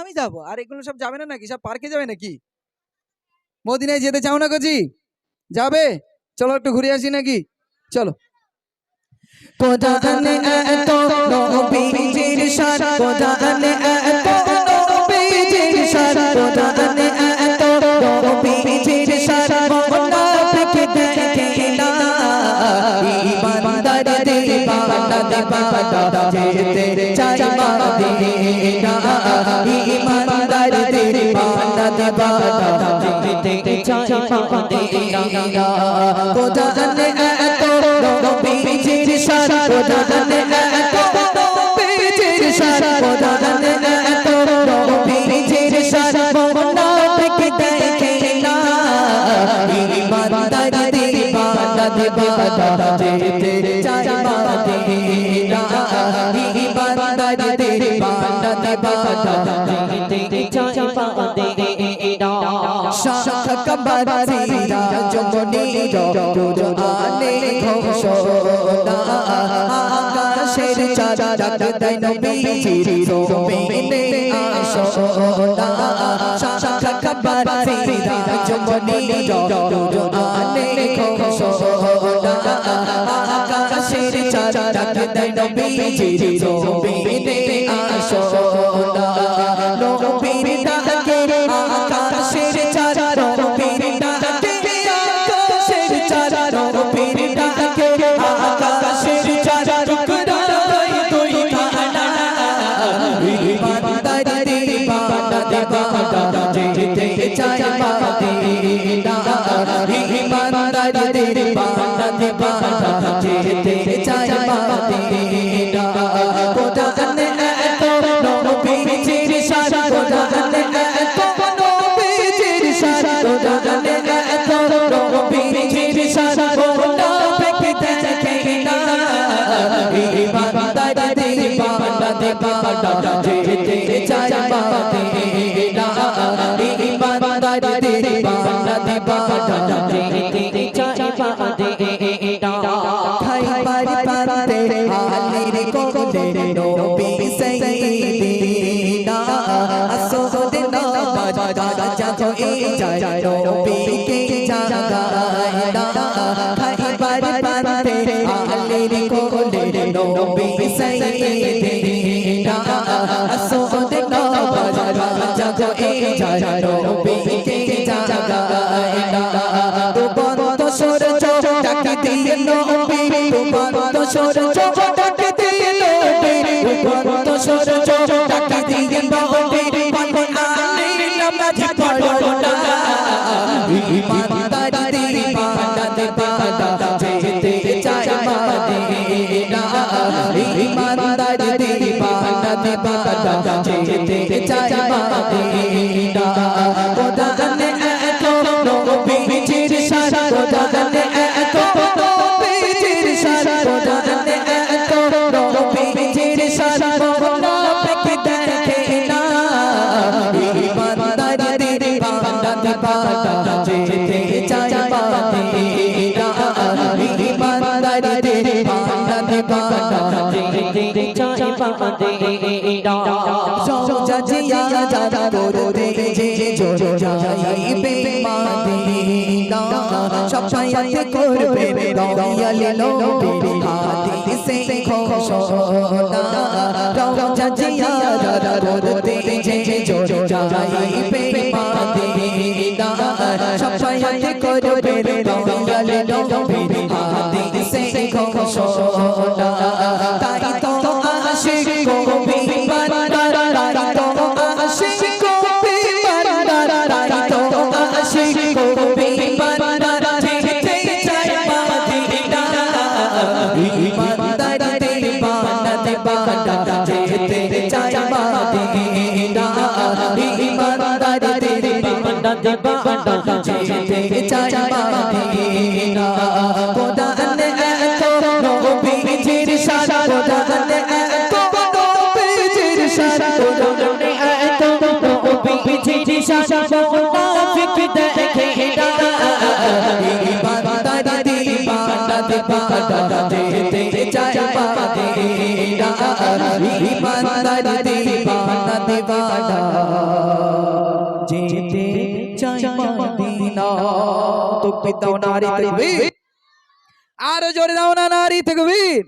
আমি যাব। আর এগুলো সব যাবে না নাকি? সব পার্কে যাবে নাকি? মদিনায় যেতে চাও না কজি? যাবে? চলো একটু ঘুরে আসি নাকি? চলো। কোদানে এত নবীজির শান কোদানে এত শান কোদানে এত নবীজির শান মুনাফিক দেখে না ইমানদার দিবানা দিবানা যেতে চাই মদিনা ইমানদার দিবানা দিবানা যেতে চাই মদিনা কোদানে এত নবীজির শান কোদানে ইমানদার দিবানা দিবানা যেতে চাই মদিনা ইমানদার দিবানা দিবানা যেতে চাই মদিনা শাখ কবর সিরা জমনি রোজানে ঘোষণা আকাশের চাঁদ দেয় নবীজির রোমিনে আসোনা শাখ কবর সিরা জমনি রোজানে দেয় নবীজির রোমিনে আসোনা নবীর ডাকে আকাশের চাঁদ নবীর ডাকে আকাশের চাঁদ নবীর ডাকে আকাশের চাঁদ টুকরাই তুই খানা ইমানদার দিবানা দিবানা যেতে চাই মদিনা ইমানদার দিবানা দিবানা যেতে চাই মদিনা দিবানা যেতে চাই মদিনা ইমানদার দিবানা দিবানা যেতে চাই মদিনা খাইবার পান্তে আলির কোলে নবী সাইয়্যিদিনা আসদ নামাজ জাগো এ যায় নবীকে জাগায় জাগো এ যায় নবীকে জাগায় না বন্ধ সূর্য ডাকি দিয়ে নবী বন্ধ সূর্য ডাকি দিয়ে নবী বন্ধ সূর্য ডাকি দিয়ে নবী। বন্ধ আলী নামাজ পড়ো নবীজির শান মুনাফিক দেখে না। ইমানদার দিবানা দিবানা যেতে চাই মদিনা ইমানদার দিবানা দিবানা যেতে চাই মদিনা সোজা জিয়া যারা করতে যে জোর যাইবে মদিনা সফায়াত করবে দয়াল নবীর হাদিসে ঘোষণা রওজা জিয়া যারা করতে যে জোর যাইবে মদিনা সফায়াত করবে দয়াল নবীর হাদিসে মদিনা ইমানদার দিবানা দিবানা যেতে চাই মদিনা কোদানে এত নবীজির শান কোদানে এত নবীজির শান কোদানে এত বিজি নিশান তো পিতাও নারী তকবীর আর জোরে দাও না নারী তকবীর